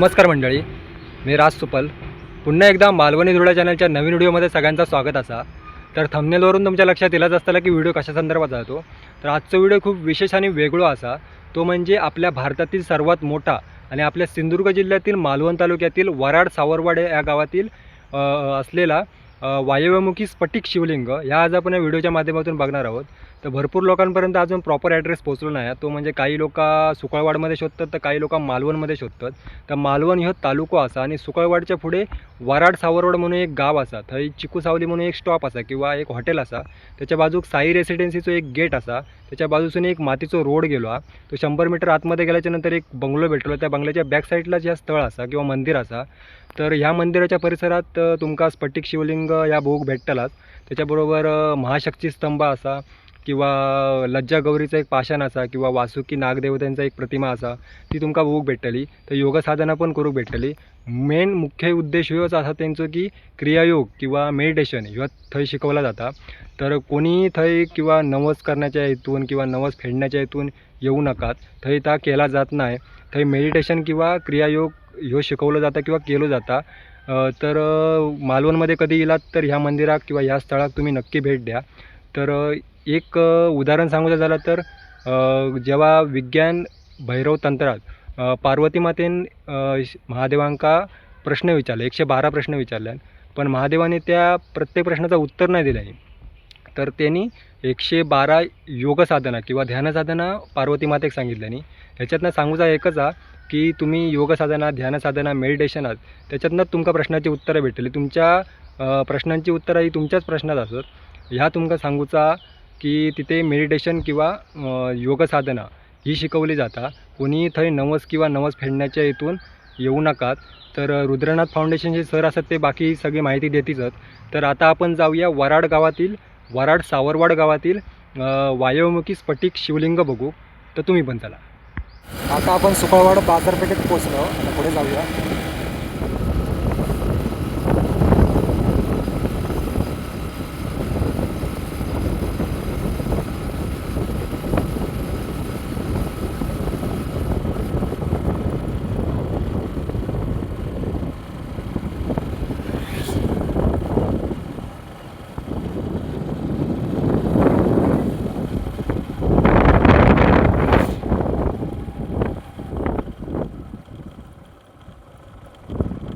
नमस्कार मंडळी मी राज सुपल. पुन्हा एकदा मालवणी धुळा चॅनलच्या नवीन व्हिडिओमध्ये सगळ्यांचं स्वागत असा. तर थंबनेलवरून तुमच्या लक्षात येलाच असताना की व्हिडिओ कशा संदर्भात जातो. तर आजचा व्हिडिओ खूप विशेष आणि वेगळा असा. तो म्हणजे आपल्या भारतातील सर्वात मोठा आणि आपल्या सिंधुदुर्ग जिल्ह्यातील मालवण तालुक्यातील वराड सावरवाडे या गावातील असलेला वायव्यमुखी स्फटिक शिवलिंग. ह्या आज आपण या व्हिडिओच्या माध्यमातून बघणार आहोत. तर भरपूर लोकांपर्यंत अजून प्रॉपर ॲड्रेस पोहोचलो नाही. तो म्हणजे काही लोक सुकळवाडमध्ये शोधतात तर काही लोक मालवणमध्ये शोधतात. तर मालवण ह्यो तालुको असा आणि सुकळवाडच्या पुढे वराड सावरवाड म्हणून एक गाव असा थंय चिकू सावली म्हणून एक स्टॉप असा किंवा एक हॉटेल असा. त्याच्या बाजूक साई रेसिडेन्सीचो एक गेट असा. त्याच्या बाजूसून एक मातीचो रोड गेलो हा. तो शंभर मीटर आतमध्ये गेल्याच्यानंतर एक बंगलो भेटलो. त्या बंगल्याच्या बॅक साईडला जे स्थळ असा किंवा मंदिर असा. तर ह्या मंदिराच्या परिसरात तुमका स्फटिक शिवलिंग या भोग भेटतलाच. त्याच्याबरोबर महाशक्ती स्तंभ असा. किंवा लज्जा गौरीचा एक पाषाण असा किंवा वासुकी नागदेवतांचा एक प्रतिमा असा ती तुमका बघूक भेटतली तर योग साधना पण करूक भेटतली मेन मुख्य उद्देश ह्योच असा तेंचो की क्रियायोग किंवा मेडिटेशन ह्यो थंय शिकवला जाता. तर कोणी थंय किंवा नवस करण्याच्या हेतून किंवा नवस फेडण्याच्या हेतून येऊ नकात. थंय ता केला जात नाही. थंय मेडिटेशन किंवा क्रियायोग ह्यो शिकवलं जातं किंवा केलं जाता. तर मालवणमध्ये कधी गेलात तर ह्या मंदिरात किंवा ह्या स्थळात तुम्ही नक्की भेट द्या. तर एक उदाहरण सांगायचं झालं तर जेव्हा विज्ञान भैरव तंत्रात पार्वती मातेन महादेवांका प्रश्न विचारले एकशे बारा प्रश्न विचारले पण महादेवाने त्या प्रत्येक प्रश्नाचं उत्तर नाही दिलं आहे तर त्यांनी एकशे बारा योग साधना किंवा ध्यानसाधना पार्वती मातेक सांगितल्यानी. ह्याच्यातनं सांगूचा एकच हा की तुम्ही योग साधना ध्यान साधना मेडिटेशन आहात त्याच्यातनं तुमका प्रश्नाची उत्तरं भेटली. तुमच्या प्रश्नांची उत्तरं ही तुमच्याच प्रश्नात असत. ह्या तुमका सांगूचा की तिथे मेडिटेशन किंवा योगसाधना ही शिकवली जाता. कोणी थंय नवस किंवा नवस फेडण्याच्या हेतून येऊ नकात. तर रुद्रनाथ फाउंडेशनचे सर असतात ते बाकी सगळी माहिती देतीलच. तर आता आपण जाऊया वराड गावातील वराड सावरवाड गावातील अ, स्फटिक शिवलिंग बघू. तर तुम्ही पण चला. आता आपण सुखळवाड बाजारपेठेत पोचलो आता पुढे जाऊया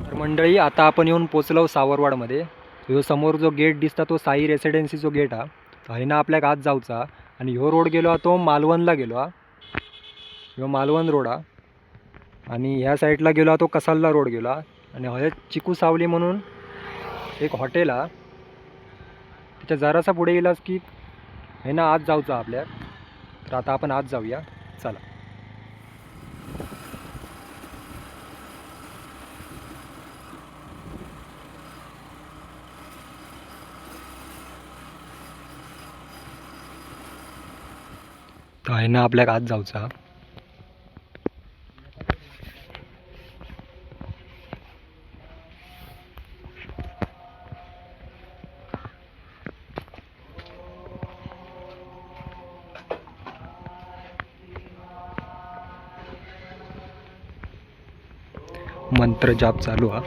तर मंडळी आता आपण येऊन पोचलो सावरवाडमध्ये. ह्यो समोर जो गेट दिसता तो साई रेसिडेन्सीचो गेट हा थंयना आपल्याक आत जावचा आणि ह्यो रोड गेलो हा तो मालवणला गेलो हा. ह्यो मालवण रोड हा. आणि ह्या साईडला गेलो हा तो कसालला रोड गेलो हा. आणि हय चिकू सावली म्हणून एक हॉटेल हा. त्याच्या जरासा पुढे गेलास की हे ना आत जाऊचा आपल्याक तर आता आपण आत जाऊया. चला. तर आहे ना आपल्याक आत जाऊचा. मंत्र जाप चालू हा.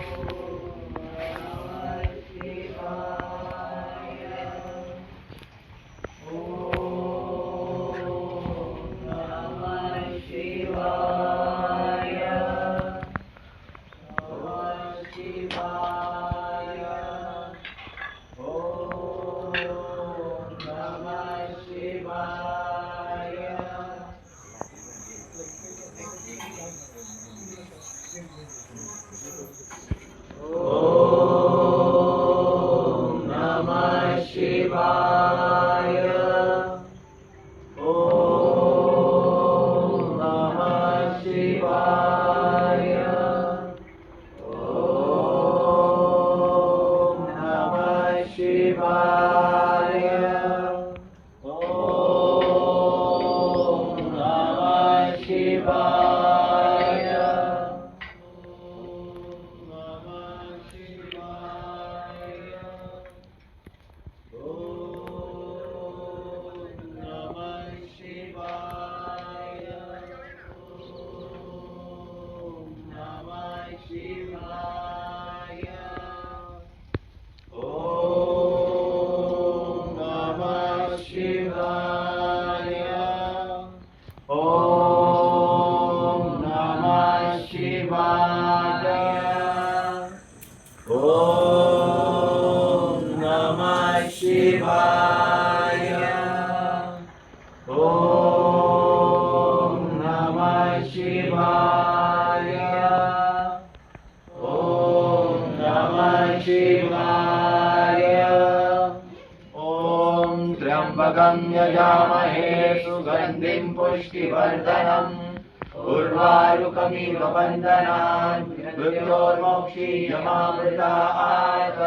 यजामहे सुगन्धिं पुष्टिवर्धनम् उर्वारुकमिव वन्दनान् मृत्योर्मोक्षीयमामृतात् ॐ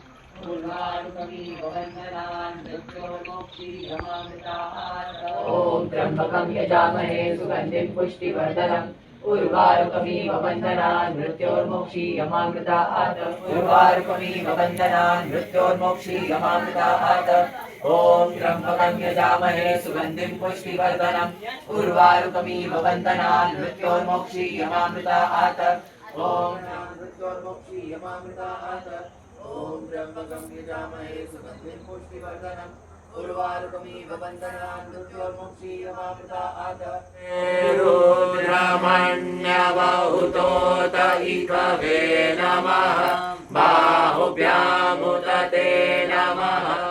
ॐ त्र्यम्बकं यजामहे सुगन्धिं पुष्टिवर्धनम् उर्वारुकमिव वन्दनान् आत उर्वारुकमिव वन्दनान् आत ॐ त्र्यम्बकं यजामहे सुगन्धिं पुष्टिवर्धनम् उर्वारुकमिव वन्दनान् आत ॐ मृत्योर्मोक्षीयमामृतात् ॐ त्र्यम्बकं यजामहे सुगन्धिं पुष्टिवर्धनम् उर्वारुकमिव वन्दनान् मृत्योर्मोक्षीयमामृतात् रुद्रमण्यवहुतोत इकवे नमः। बाहुभ्यामुदते नमः।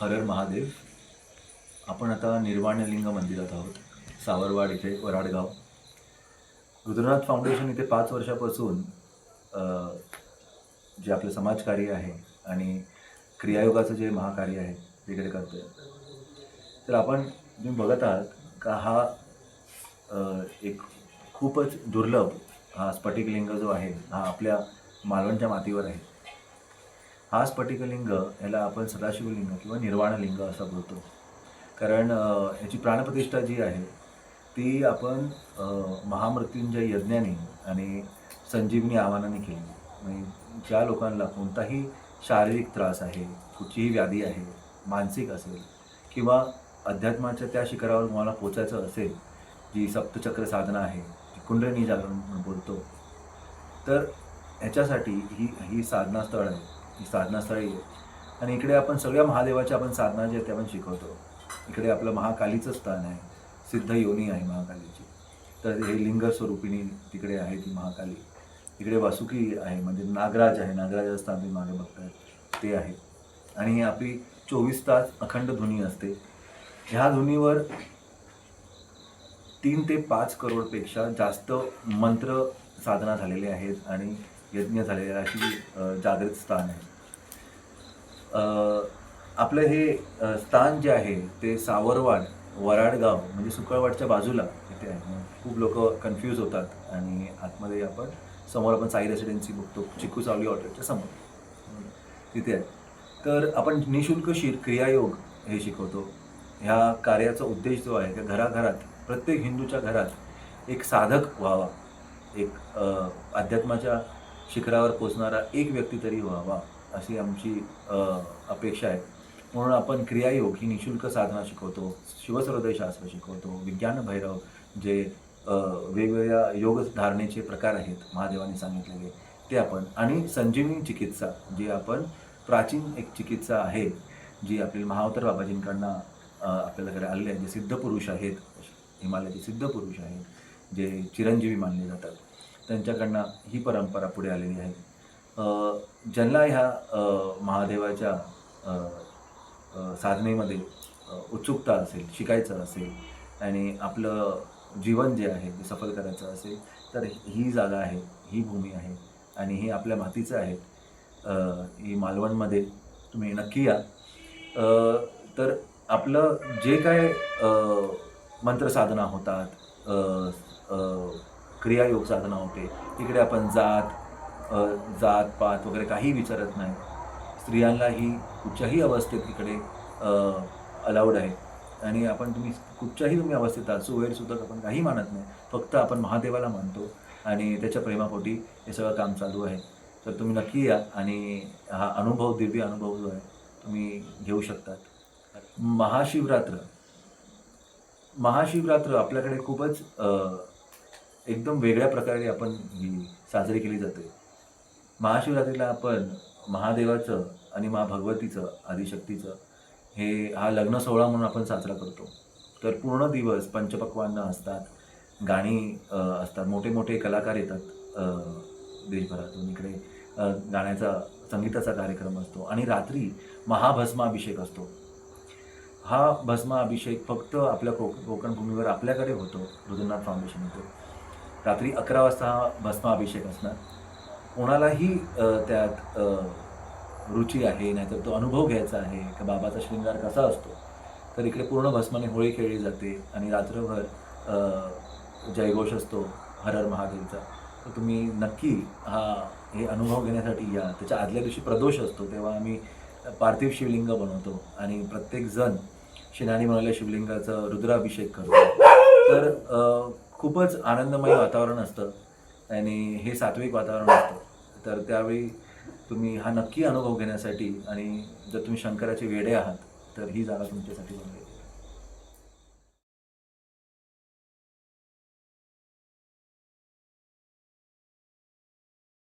हरर महादेव. आपण आता निर्वाणलिंग मंदिरात आहोत. सावरवाड इथे वराडगाव. रुद्रनाथ फाउंडेशन इथे पाच वर्षापासून जे आपलं समाजकार्य आहे आणि क्रियायोगाचं जे महाकार्य आहे तिकडे करतोय. तर आपण तुम्ही बघत आहात का हा एक खूपच दुर्लभ हा स्फटिकलिंग जो आहे हा आपल्या मालवणच्या मातीवर आहे. हा स्फटिकलिंग याला आपण सदाशिवलिंग किंवा निर्वाणलिंग असं बोलतो. कारण याची प्राणप्रतिष्ठा जी आहे ती आपण महामृत्यूंच्या महामृत्युंजय यज्ञाने आणि संजीवनी आव्हानाने केली. म्हणजे ज्या लोकांना कोणताही शारीरिक त्रास आहे कुठचीही व्याधी आहे मानसिक असेल किंवा अध्यात्माच्या त्या शिखरावर तुम्हाला पोचायचं असेल जी सप्तचक्र साधना आहे कुंडलिनी जागरण म्हणून बोलतो. तर ह्याच्यासाठी ही ही साधनास्थळ आहे. ही साधनास्थळी आहे. आणि इकडे आपण सगळ्या महादेवाच्या आपण साधना जे आहेत ते आपण शिकवतो. इकडे आपलं महाकालीचं स्थान आहे. सिद्ध योनी आहे महाकालीची. तर हे लिंग स्वरूपिणी तिकडे आहे ती महाकाली. इकडे वासुकी आहे म्हणजे नागराज आहे. नागराजाचं स्थान तुम्ही मागे बघताय. ते आहे. आणि ही आपली चोवीस तास अखंड धुनी असते. ह्या धुनीवर तीन ते पाच करोडपेक्षा जास्त मंत्र साधना झालेले आहेत आणि यज्ञ झालेले आहे अशी जागृत स्थान आहे. आपलं हे स्थान जे आहे ते सावरवाड वराडगाव म्हणजे सुकळवाडच्या बाजूला इथे आहे. खूप लोक कन्फ्यूज होतात आणि आतमध्ये आपण समोर आपण साई रेसिडेन्सी बघतो चिकू सावली हॉटेलच्या समोर. तिथे आहे. तर आपण निशुल्क शिर क्रियायोग हे शिकवतो. ह्या कार्याचा उद्देश जो आहे त्या घराघरात प्रत्येक हिंदूच्या घरात एक साधक व्हावा एक अध्यात्माच्या शिखरावर पोचणारा एक व्यक्ती तरी व्हावा अशी आमची अपेक्षा आहे. म्हणून आपण क्रियायोग ही निशुल्क साधना शिकवतो शिवसर्वोदयशास्त्र शिकवतो विज्ञान भैरव जे वेगवेगळ्या योगधारणेचे प्रकार आहेत महादेवाने सांगितलेले ते आपण आणि संजीवनी चिकित्सा जी आपण प्राचीन एक चिकित्सा आहे जी आपली महावतर बाबाजींकडनं आपल्याला आपल्याकडे आलेले आहेत जे सिद्ध पुरुष आहेत हिमालयाचे सिद्ध पुरुष आहेत जे चिरंजीवी मानले जातात. त्यांच्याकडनं ही परंपरा पुढे आलेली आहे. ज्यांना ह्या महादेवाच्या साधनेमध्ये उत्सुकता असेल शिकायचं असेल आणि आपलं जीवन जे आहे ते सफल करायचं असेल तर ही जागा आहे ही भूमी आहे आणि हे आपल्या मातीचं आहे. ही मालवणमध्ये तुम्ही नक्की या. तर आपलं जे काय मंत्रसाधना होतात क्रियायोग साधना होते. तिकडे आपण जात जात पात वगैरे काही विचारत नाही. स्त्रियांनाही कुठच्याही अवस्थेत इकडे अलाउड आहे. आणि आपण तुम्ही कुठच्याही तुम्ही अवस्थेत आहात सुद्धा आपण काही मानत नाही. फक्त आपण महादेवाला मानतो आणि त्याच्या प्रेमापोटी हे सगळं काम चालू आहे. तर तुम्ही नक्की या आणि हा अनुभव दिव्य अनुभव जो आहे तुम्ही घेऊ शकतात. महाशिवरात्र. महाशिवरात्र आपल्याकडे खूपच एकदम वेगळ्या प्रकारे आपण ही साजरी केली जाते. महाशिवरात्रीला आपण महादेवाचं आणि महाभगवतीचं आदिशक्तीचं हे हा लग्न सोहळा म्हणून आपण साजरा करतो. तर पूर्ण दिवस पंचपक्वान्न असतात गाणी असतात मोठे मोठे कलाकार येतात देशभरातून. इकडे गाण्याचा संगीताचा कार्यक्रम असतो आणि रात्री महाभस्माभिषेक असतो. हा भस्माभिषेक फक्त आपल्या कोक कोकण भूमीवर आपल्याकडे होतो रुद्रनाथ फाउंडेशन येतो रात्री अकरा वाजता हा भस्माभिषेक असणार. कोणालाही त्यात रुची आहे नाहीतर तो अनुभव घ्यायचा आहे का बाबाचा शृंगार कसा असतो तर इकडे पूर्ण भस्माने होळी खेळली जाते आणि रात्रभर जयघोष असतो हरर महादेवचा. तर तुम्ही नक्की हा हे अनुभव घेण्यासाठी या. त्याच्या आदल्या दिवशी प्रदोष असतो तेव्हा आम्ही पार्थिव शिवलिंग बनवतो आणि प्रत्येक जण शिनानी म्हणाल्या शिवलिंगाचा रुद्राभिषेक करतो. तर खूपच आनंदमय वातावरण असतं आणि हे सात्विक वातावरण असतं. तर त्यावेळी तुम्ही हा नक्की अनुभव घेण्यासाठी आणि जर तुम्ही शंकराचे वेडे आहात तर ही जागा तुमच्यासाठी बनवली